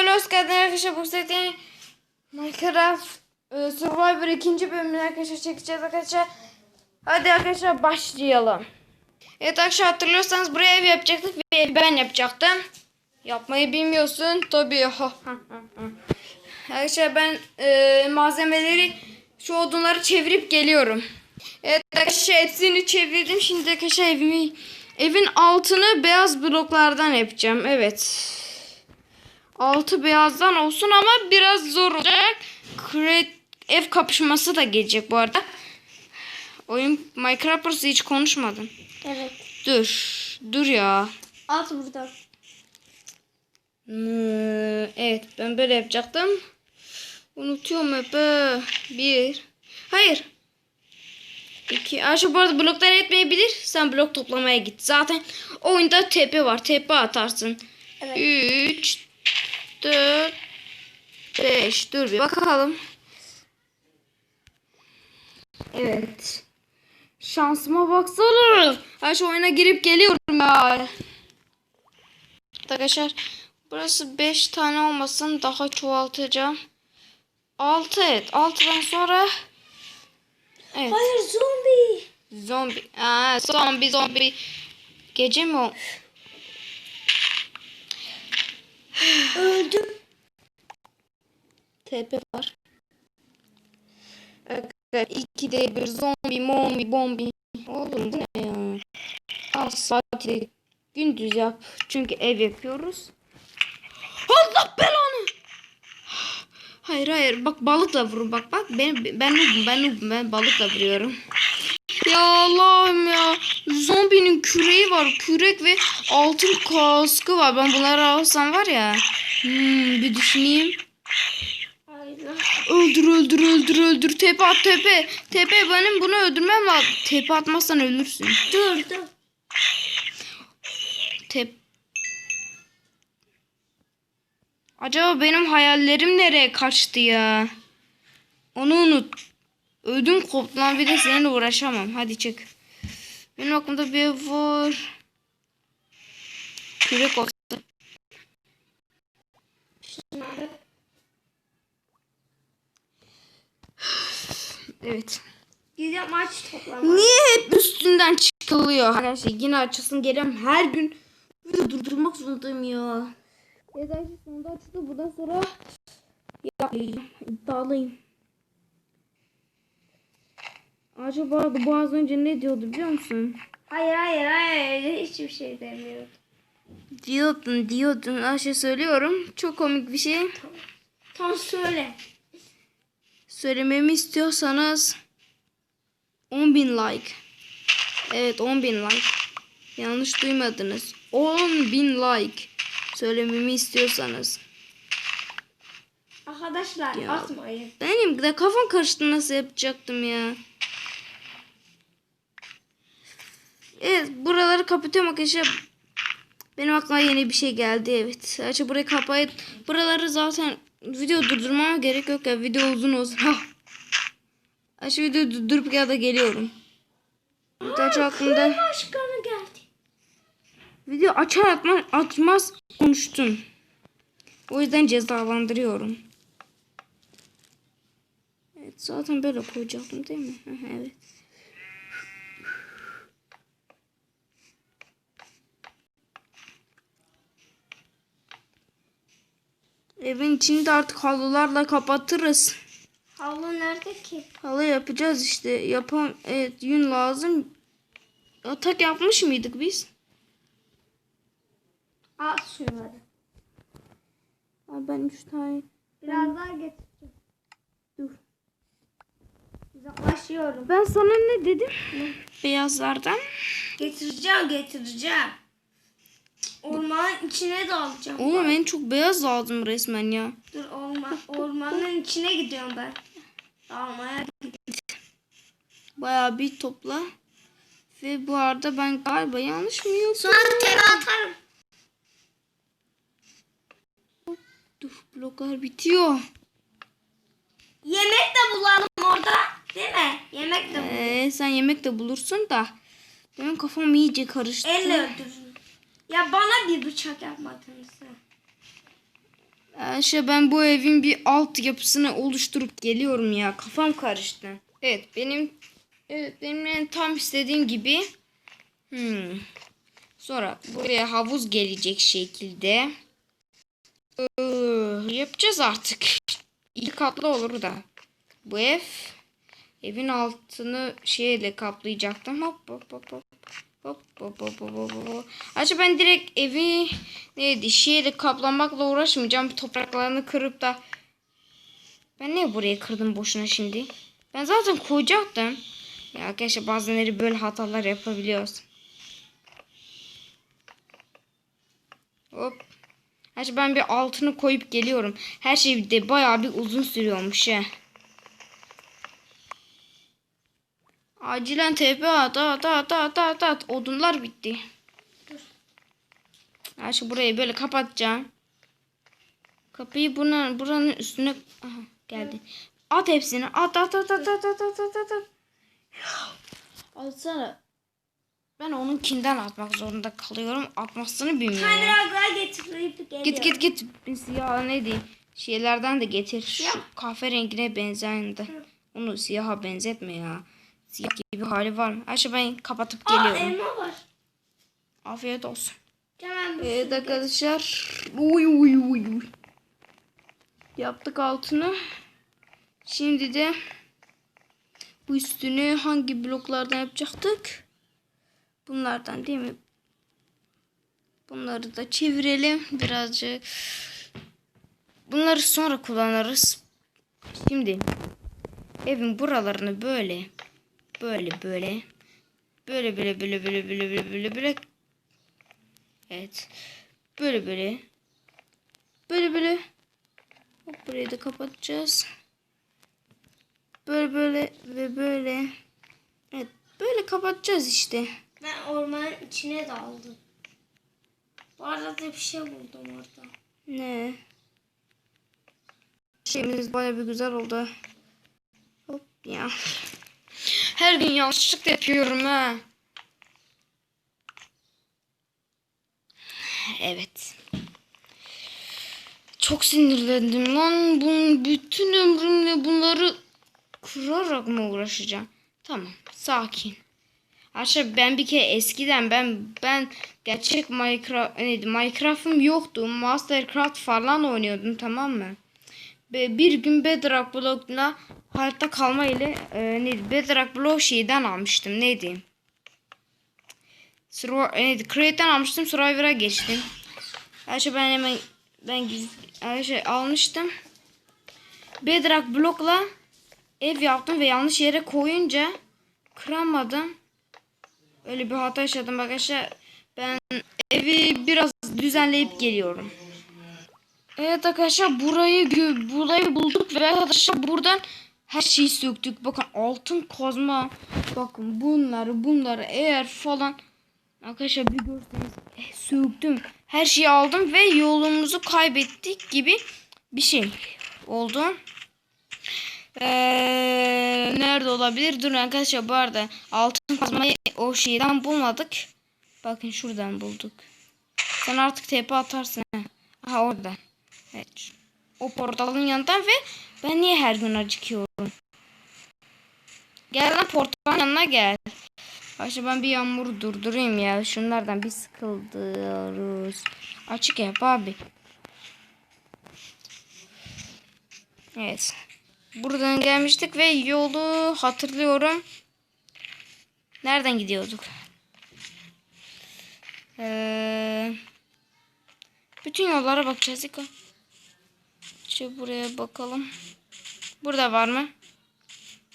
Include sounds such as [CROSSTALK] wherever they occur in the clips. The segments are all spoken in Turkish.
videoya hoş geldiniz arkadaşlar. Bu sefer Minecraft e, Survivor ikinci bölümünü arkadaşlar çekeceğiz arkadaşlar. Hadi arkadaşlar başlayalım. Evet arkadaşlar hatırlıyorsanız buraya ev yapacaktık ve evi ben yapacaktım. Yapmayı bilmiyorsun tabii. [LAUGHS] arkadaşlar ben e, malzemeleri şu odunları çevirip geliyorum. Evet arkadaşlar hepsini çevirdim. Şimdi arkadaşlar evimi evin altını beyaz bloklardan yapacağım. Evet. Altı beyazdan olsun ama biraz zor olacak. Create ev kapışması da gelecek bu arada. Oyun Minecraft'ı hiç konuşmadın. Evet. Dur. Dur ya. At buradan. Hmm, Evet ben böyle yapacaktım. Unutuyorum hep. Bir. Hayır. İki. Ayşe bu arada bloklar etmeyebilir. Sen blok toplamaya git. Zaten oyunda tepe var. Tepe atarsın. Evet. Üç. Dört. Beş. Dur bir bakalım. Evet. Şansıma baksana. Ayşe oyuna girip geliyorum ya. Arkadaşlar burası 5 tane olmasın daha çoğaltacağım. 6 evet 6'dan sonra Evet Hayır zombi. zombi Aa, zombi zombi gece mi o? Öldüm. TP var. Evet 2 de bir zombi mombi bombi. Oğlum bu ne ya? Al saati gündüz yap. Çünkü ev yapıyoruz. Allah belanı. Hayır hayır bak balıkla vurun bak bak ben ben noobum ben noobum ben balıkla vuruyorum. Ya Allah'ım ya. Zombinin küreği var. Kürek ve altın kaskı var. Ben bunları alsam var ya. Hmm, bir düşüneyim. Öldür öldür öldür öldür. Tepe at tepe. Tepe benim bunu öldürmem lazım. Tepe atmazsan ölürsün. Dur dur. Tep. Acaba benim hayallerim nereye kaçtı ya? Onu unut. Ödüm koptu lan bir de seninle uğraşamam. Hadi çık. Benim aklımda bir ev var. Kürek. Şunları. Evet. Gideceğim aç toplama. Niye hep üstünden çıkılıyor? Arkadaşlar yine açılsın gelem her gün video durdurmak zorundayım ya. Evet arkadaşlar sonunda açıldı. Buradan sonra yapmayacağım. İddialıyım. Acaba bu az önce ne diyordu biliyor musun? Hayır hayır hayır. Hiçbir şey demiyorum. Diyordun diyordun. Ayşe söylüyorum. Çok komik bir şey. Tam söyle. Söylememi istiyorsanız 10.000 like. Evet 10.000 like. Yanlış duymadınız. 10.000 like. Söylememi istiyorsanız. Arkadaşlar Ya. atmayın. Benim de kafam karıştı nasıl yapacaktım ya. Evet buraları kapatıyorum arkadaşlar. Benim aklıma yeni bir şey geldi evet. Açı burayı kapayıp buraları zaten video durdurmama gerek yok ya video uzun olsun. Açı video durdurup ya da geliyorum. Açı aklımda Başkanı geldi. video açar atmaz, atmaz konuştun. O yüzden cezalandırıyorum. Evet zaten böyle koyacaktım değil mi? [LAUGHS] Evet. Evin içini de artık halılarla kapatırız. Havlu nerede ki? Halı yapacağız işte. Yapam evet yün lazım. Yatak yapmış mıydık biz? At şunları. Ben üç tane. Biraz daha getireceğim. Dur. Uzaklaşıyorum. Ben sana ne dedim? Beyazlardan. Getireceğim getireceğim. Ormanın içine dalacağım. Oğlum en çok beyaz lazım resmen ya. Dur orman, ormanın içine gidiyorum ben. Dalmaya Bayağı bir topla. Ve bu arada ben galiba yanlış mı yoksa? Sonra tere atarım. Dur bloklar bitiyor. Yemek de bulalım orada. Değil mi? Yemek de bulalım. Ee, sen yemek de bulursun da. Benim kafam iyice karıştı. Elle öldürürüm. Ya bana bir bıçak yapmadınız. Ayşe ben bu evin bir alt yapısını oluşturup geliyorum ya. Kafam karıştı. Evet benim evet benim en tam istediğim gibi hmm. sonra buraya havuz gelecek şekilde Ee, yapacağız artık. İki katlı olur da. Bu ev evin altını şeyle kaplayacaktım. Hop hop hop hop. Hop hop hop hop hop hop. Acaba ben direkt evi neydi şeyle kaplamakla uğraşmayacağım. Topraklarını kırıp da ben niye burayı kırdım boşuna şimdi? Ben zaten koyacaktım. Ya arkadaşlar bazenleri böyle hatalar yapabiliyoruz. Hop. Acaba ben bir altını koyup geliyorum. Her şey de bayağı bir uzun sürüyormuş he. Acilen TP at at at at at at. Odunlar bitti. Ha şu burayı böyle kapatacağım. Kapıyı buna, buranın üstüne Aha, geldi. At hepsini. At at at at at at at at at. Atsana. Ben onunkinden atmak zorunda kalıyorum. Atmasını bilmiyorum. Ya. daha getirip geliyorum. Git git git. Siyah neydi? Şeylerden de getir. Şu kahverengine benzeyen de. Onu siyaha benzetme ya. Siyah gibi hali var mı? Ayşe ben kapatıp Aa geliyorum. elma var. Afiyet olsun. Tamam. Evet sürü arkadaşlar. Uy uy uy uy. Yaptık altını. Şimdi de bu üstünü hangi bloklardan yapacaktık? Bunlardan değil mi? Bunları da çevirelim birazcık. Bunları sonra kullanırız. Şimdi evin buralarını böyle böyle böyle böyle böyle böyle böyle böyle böyle böyle böyle Evet. Böyle böyle. Böyle böyle. Hop burayı da kapatacağız. Böyle böyle ve böyle. Evet. Böyle kapatacağız işte. Ben ormanın içine daldım. Bu arada da bir şey buldum orada. Ne? Şeyimiz baya bir güzel oldu. Hop ya. Her gün yanlışlık yapıyorum ha. Evet. Çok sinirlendim lan. Bunun bütün ömrümle bunları kırarak mı uğraşacağım? Tamam, sakin. Arkadaşlar ben bir kere eskiden ben ben gerçek Minecraft neydi Minecraft'ım yoktu. Mastercraft falan oynuyordum tamam mı? Bir gün Bedrock Block'la hayatta kalma ile e, neydi Bedrock Block şeyden almıştım neydi? Survivor, neydi Create'den almıştım Survivor'a geçtim. Arkadaşlar ben hemen ben giz, arkadaşlar almıştım. Bedrock Block'la ev yaptım ve yanlış yere koyunca kıramadım. Öyle bir hata yaşadım arkadaşlar. Ben evi biraz düzenleyip geliyorum. Evet arkadaşlar burayı burayı bulduk ve arkadaşlar buradan her şeyi söktük. Bakın altın kazma. Bakın bunları bunları eğer falan arkadaşlar bir görseniz eh, söktüm. Her şeyi aldım ve yolumuzu kaybettik gibi bir şey oldu. Ee, nerede olabilir? Durun arkadaşlar bu arada altın kazmayı o şeyden bulmadık. Bakın şuradan bulduk. Sen artık tepe atarsın. ha. Aha orada. Evet. O portalın yanından ve ben niye her gün acıkıyorum? Gel lan portalın yanına gel. Ayşe ben bir yağmuru durdurayım ya. Şunlardan bir sıkılıyoruz. Açık yap abi. Evet. Buradan gelmiştik ve yolu hatırlıyorum. Nereden gidiyorduk? Ee, bütün yollara bakacağız İko. Şu buraya bakalım. Burada var mı?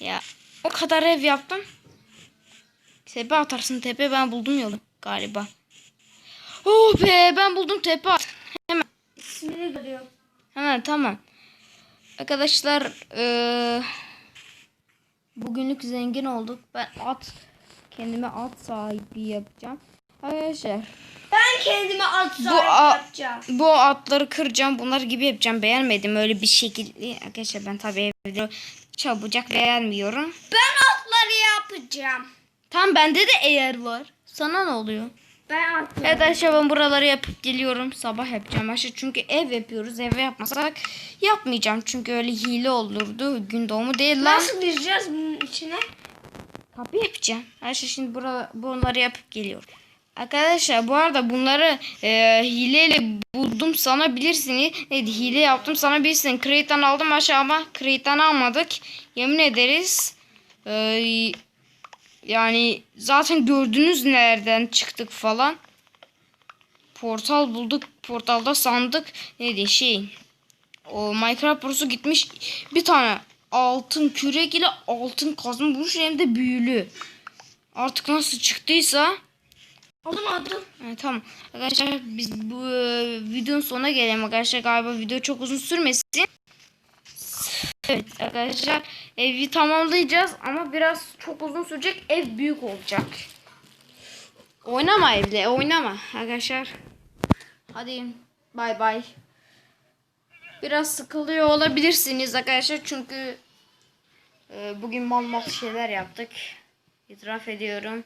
Ya o kadar ev yaptım. Tepe atarsın tepe ben buldum yolu galiba. Oh be ben buldum tepe at. Hemen İsmini görüyorum. hemen tamam. Arkadaşlar eee, bugünlük zengin olduk. Ben at kendime at sahibi yapacağım. Arkadaşlar kendime at Bu yapacağım. bu atları kıracağım. Bunlar gibi yapacağım. Beğenmedim öyle bir şekilde. Arkadaşlar ben tabii evde çabucak beğenmiyorum. Ben atları yapacağım. Tam bende de eğer var. Sana ne oluyor? Ben atladım. Evet arkadaşlar ben buraları yapıp geliyorum. Sabah yapacağım arkadaşlar. Çünkü ev yapıyoruz. Eve yapmasak yapmayacağım. Çünkü öyle hile olurdu. Gün doğumu değil lan. Nasıl gireceğiz bunun içine? Kapı yapacağım. Arkadaşlar şimdi bura, bunları yapıp geliyorum. Arkadaşlar bu arada bunları e, hileyle buldum sanabilirsiniz. Evet hile yaptım sanabilirsiniz. Crate'den aldım aşağı ama Crate'den almadık. Yemin ederiz. E, yani zaten gördünüz nereden çıktık falan. Portal bulduk. Portalda sandık. Neydi şey. O Minecraft Pro'su gitmiş. Bir tane altın kürek ile altın kazma bulmuş hem de büyülü. Artık nasıl çıktıysa Aldım aldım. Evet, tamam. Arkadaşlar biz bu e, videonun sonuna gelelim arkadaşlar. Galiba video çok uzun sürmesin. Evet arkadaşlar evi tamamlayacağız ama biraz çok uzun sürecek. Ev büyük olacak. Oynama evde oynama arkadaşlar. Hadi bay bay. Biraz sıkılıyor olabilirsiniz arkadaşlar çünkü e, bugün mal mal şeyler yaptık. İtiraf ediyorum.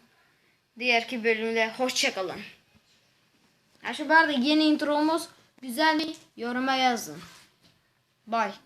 Diğerki bölümde hoşçakalın. Arkadaşlar bu yeni intromuz güzel mi? Yoruma yazın. Bye.